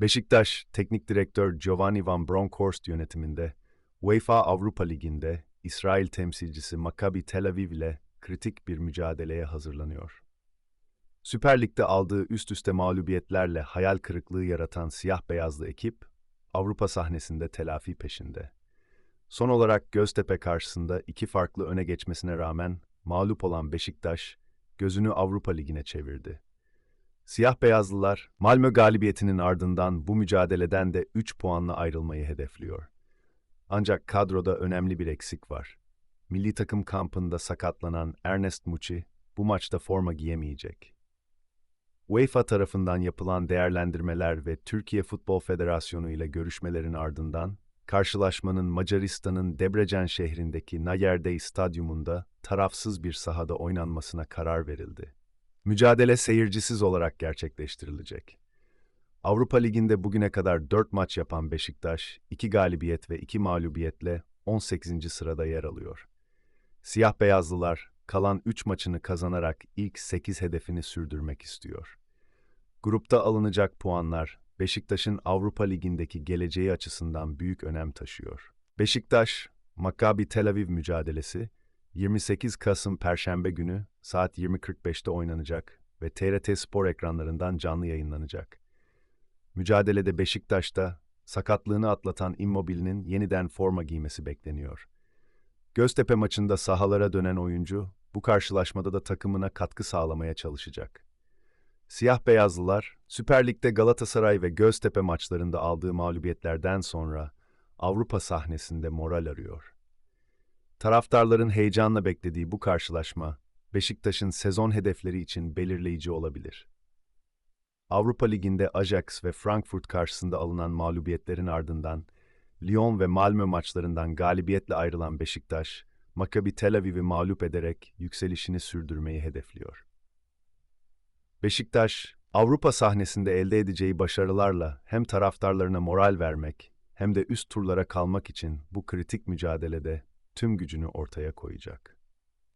Beşiktaş, teknik direktör Giovanni Van Bronckhorst yönetiminde UEFA Avrupa Ligi'nde İsrail temsilcisi Maccabi Tel Aviv ile kritik bir mücadeleye hazırlanıyor. Süper Lig'de aldığı üst üste mağlubiyetlerle hayal kırıklığı yaratan siyah beyazlı ekip, Avrupa sahnesinde telafi peşinde. Son olarak Göztepe karşısında iki farklı öne geçmesine rağmen mağlup olan Beşiktaş, gözünü Avrupa Ligi'ne çevirdi. Siyah beyazlılar, Malmö galibiyetinin ardından bu mücadeleden de 3 puanla ayrılmayı hedefliyor. Ancak kadroda önemli bir eksik var. Milli takım kampında sakatlanan Ernest Muçi bu maçta forma giyemeyecek. UEFA tarafından yapılan değerlendirmeler ve Türkiye Futbol Federasyonu ile görüşmelerin ardından karşılaşmanın Macaristan'ın Debrecen şehrindeki Nayerdey Stadyumunda tarafsız bir sahada oynanmasına karar verildi. Mücadele seyircisiz olarak gerçekleştirilecek. Avrupa Ligi'nde bugüne kadar 4 maç yapan Beşiktaş, 2 galibiyet ve 2 mağlubiyetle 18. sırada yer alıyor. Siyah beyazlılar kalan 3 maçını kazanarak ilk 8 hedefini sürdürmek istiyor. Grupta alınacak puanlar Beşiktaş'ın Avrupa Ligi'ndeki geleceği açısından büyük önem taşıyor. Beşiktaş, Maccabi Tel Aviv mücadelesi 28 Kasım Perşembe günü saat 20.45'te oynanacak ve TRT Spor ekranlarından canlı yayınlanacak. Mücadelede Beşiktaş'ta sakatlığını atlatan Immobile'nin yeniden forma giymesi bekleniyor. Göztepe maçında sahalara dönen oyuncu bu karşılaşmada da takımına katkı sağlamaya çalışacak. Siyah beyazlılar Süper Lig'de Galatasaray ve Göztepe maçlarında aldığı mağlubiyetlerden sonra Avrupa sahnesinde moral arıyor. Taraftarların heyecanla beklediği bu karşılaşma Beşiktaş'ın sezon hedefleri için belirleyici olabilir. Avrupa Ligi'nde Ajax ve Frankfurt karşısında alınan mağlubiyetlerin ardından Lyon ve Malmö maçlarından galibiyetle ayrılan Beşiktaş, Maccabi Tel Aviv'i mağlup ederek yükselişini sürdürmeyi hedefliyor. Beşiktaş, Avrupa sahnesinde elde edeceği başarılarla hem taraftarlarına moral vermek hem de üst turlara kalmak için bu kritik mücadelede tüm gücünü ortaya koyacak.